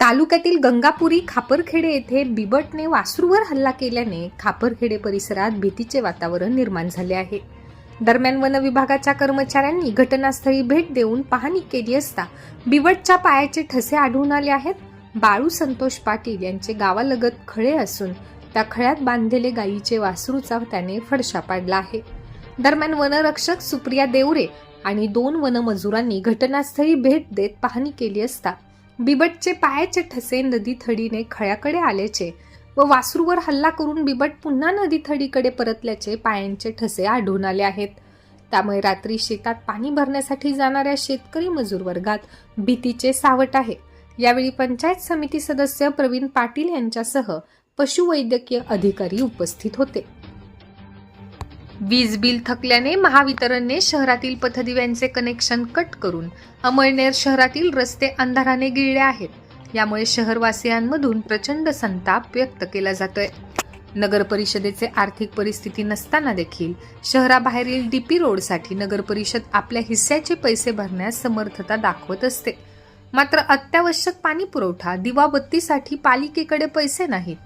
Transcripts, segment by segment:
तालुक्यातील गंगापुरी खापरखेडे येथे बिबटने वासरूवर हल्ला केल्याने खापरखेडे परिसरात भीतीचे वातावरण निर्माण झाले आहे. दरम्यान वन विभागाच्या कर्मचाऱ्यांनी घटनास्थळी भेट देऊन पाहणी केली असता बिबटच्या पायाचे ठसे आढळून आले आहेत. बाळू संतोष पाटील यांचे गावालगत खळे असून त्या खळ्यात बांधलेले गायीचे वासरूचा त्याने फडशा पाडला आहे. दरम्यान वनरक्षक सुप्रिया देवरे आणि दोन वनमजुरांनी घटनास्थळी भेट देत पाहणी केली असता बिबटचे पायाचे ठसे नदी थडीने खळ्याकडे आल्याचे व वासरूवर हल्ला करून बिबट पुन्हा नदी थडीकडे परतल्याचे पायांचे ठसे आढळून आले आहेत. त्यामुळे रात्री शेतात पाणी भरण्यासाठी जाणाऱ्या शेतकरी मजूर वर्गात भीतीचे सावट आहे. यावेळी पंचायत समिती सदस्य प्रवीण पाटील यांच्यासह पशुवैद्यकीय अधिकारी उपस्थित होते. वीज बिल थकल्याने महावितरणने शहरातील पथदिव्यांचे कनेक्शन कट करून अमळनेर शहरातील रस्ते अंधाराने गिळले आहेत. यामुळे शहरवासियांमधून प्रचंड संताप व्यक्त केला जातोय. नगर परिषदेचे आर्थिक परिस्थिती नसताना देखील शहराबाहेरील डीपी रोडसाठी नगर परिषद आपल्या हिस्स्याचे पैसे भरण्यास समर्थता दाखवत असते. मात्र अत्यावश्यक पाणी पुरवठा दिवाबत्तीसाठी पालिकेकडे पैसे नाहीत.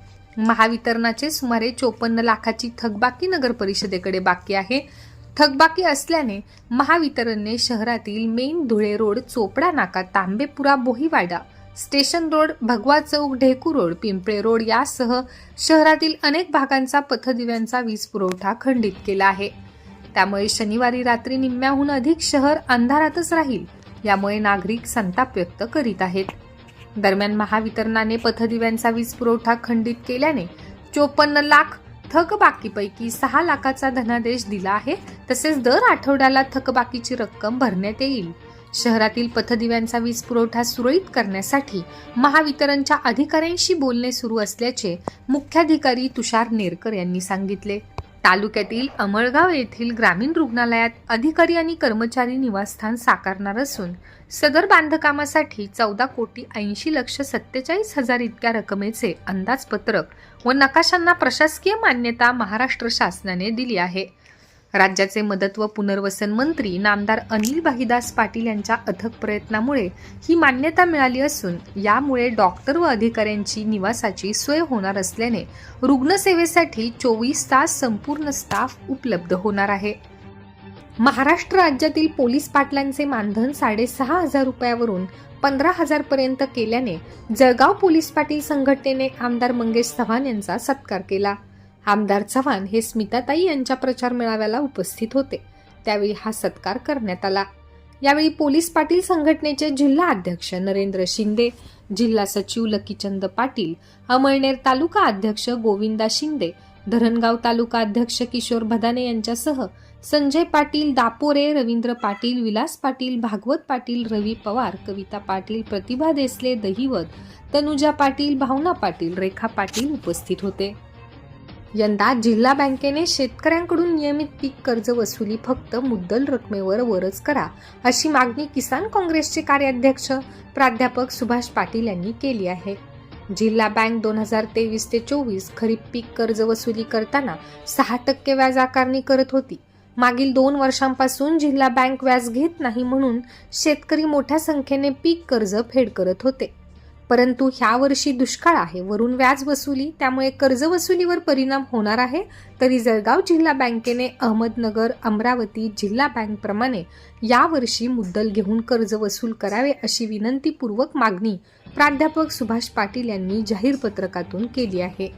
महावितरणाचे सुमारे चोपन्न लाखाची थकबाकी नगर परिषदेकडे बाकी आहे. थकबाकी असल्याने महावितरणने शहरातील मेन धुळे रोड चोपडा नाका तांबेपुरा Bohiwada station road Bhagwa Chowk Dheku road Pimple road यासह शहरातील अनेक भागांचा पथदिव्यांचा वीज पुरवठा खंडित केला आहे. त्यामुळे शनिवारी रात्री निम्म्याहून अधिक शहर अंधारातच राहील यामुळे नागरिक संताप व्यक्त करीत आहेत. दरम्यान महावितरणाने पथदिव्यांचा वीज पुरवठा खंडित केल्याने चोपन्न लाख थकबाकीपैकी सहा लाखाचा धनादेश दिला आहे. तसेच दर आठवड्याला थकबाकीची रक्कम भरण्यात येईल. शहरातील पथदिव्यांचा वीज पुरवठा सुरळीत करण्यासाठी महावितरणच्या अधिकाऱ्यांशी बोलणे सुरू असल्याचे मुख्याधिकारी तुषार नेरकर यांनी सांगितले. तालुक्यातील अमळगाव येथील ग्रामीण रुग्णालयात अधिकारी आणि कर्मचारी निवासस्थान साकारणार असून सदर बांधकामासाठी चौदा कोटी ऐंशी लक्ष सत्तेचाळीस हजार इतक्या रकमेचे अंदाजपत्रक व नकाशांना प्रशासकीय मान्यता महाराष्ट्र शासनाने दिली आहे. राज्याचे मदत व पुनर्वसन मंत्री नामदार अनिल भाईदास पाटील यांच्या अथक प्रयत्नामुळे ही मान्यता मिळाली असून यामुळे डॉक्टर व अधिकाऱ्यांची निवासाची सोय होणार असल्याने रुग्णसेवेसाठी चोवीस तास संपूर्ण स्टाफ उपलब्ध होणार आहे. महाराष्ट्र राज्यातील पोलीस पाटलांचे मानधन साडेसहा हजार रुपयावरून पंधरा हजार पर्यंत केल्याने जळगाव पोलीस पाटील संघटनेने आमदार मंगेश चव्हाण यांचा सत्कार केला. आमदार चव्हाण हे स्मिताताई यांच्या प्रचार मेळाव्याला उपस्थित होते. त्यावेळी हा सत्कार करण्यात आला. यावेळी पोलीस पाटील संघटनेचे जिल्हा अध्यक्ष नरेंद्र शिंदे जिल्हा सचिव लकीचंद पाटील अमळनेर तालुका अध्यक्ष गोविंदा शिंदे धरणगाव तालुका अध्यक्ष किशोर भदाने यांच्यासह संजय पाटील दापोरे रवींद्र पाटील विलास पाटील भागवत पाटील रवी पवार कविता पाटील प्रतिभा देसले दहिवत तनुजा पाटील भावना पाटील रेखा पाटील उपस्थित होते. यंदा जिल्हा बँकेने शेतकऱ्यांकडून नियमित पीक कर्ज वसुली फक्त मुद्दल रकमेवर वरच करा अशी मागणी किसान काँग्रेसचे कार्याध्यक्ष प्राध्यापक सुभाष पाटील यांनी केली आहे. जिल्हा बँक दोन हजार तेवीस ते चोवीस खरीप पीक कर्ज वसुली करताना सहा टक्के व्याज आकारणी करत होती. मागील दोन वर्षांपासून जिल्हा बँक व्याज घेत नाही म्हणून शेतकरी मोठ्या संख्येने पीक कर्ज फेड करत होते. परंतु ह्या वर्षी दुष्काळ आहे. वरून व्याज वसुली त्यामुळे कर्ज वसुलीवर परिणाम होणार आहे. तरी जळगाव जिल्हा बँकेने अहमदनगर अमरावती जिल्हा बँकप्रमाणे यावर्षी मुद्दल घेऊन कर्ज वसूल करावे अशी विनंतीपूर्वक मागणी प्राध्यापक सुभाष पाटील यांनी जाहीर पत्रकातून केली आहे.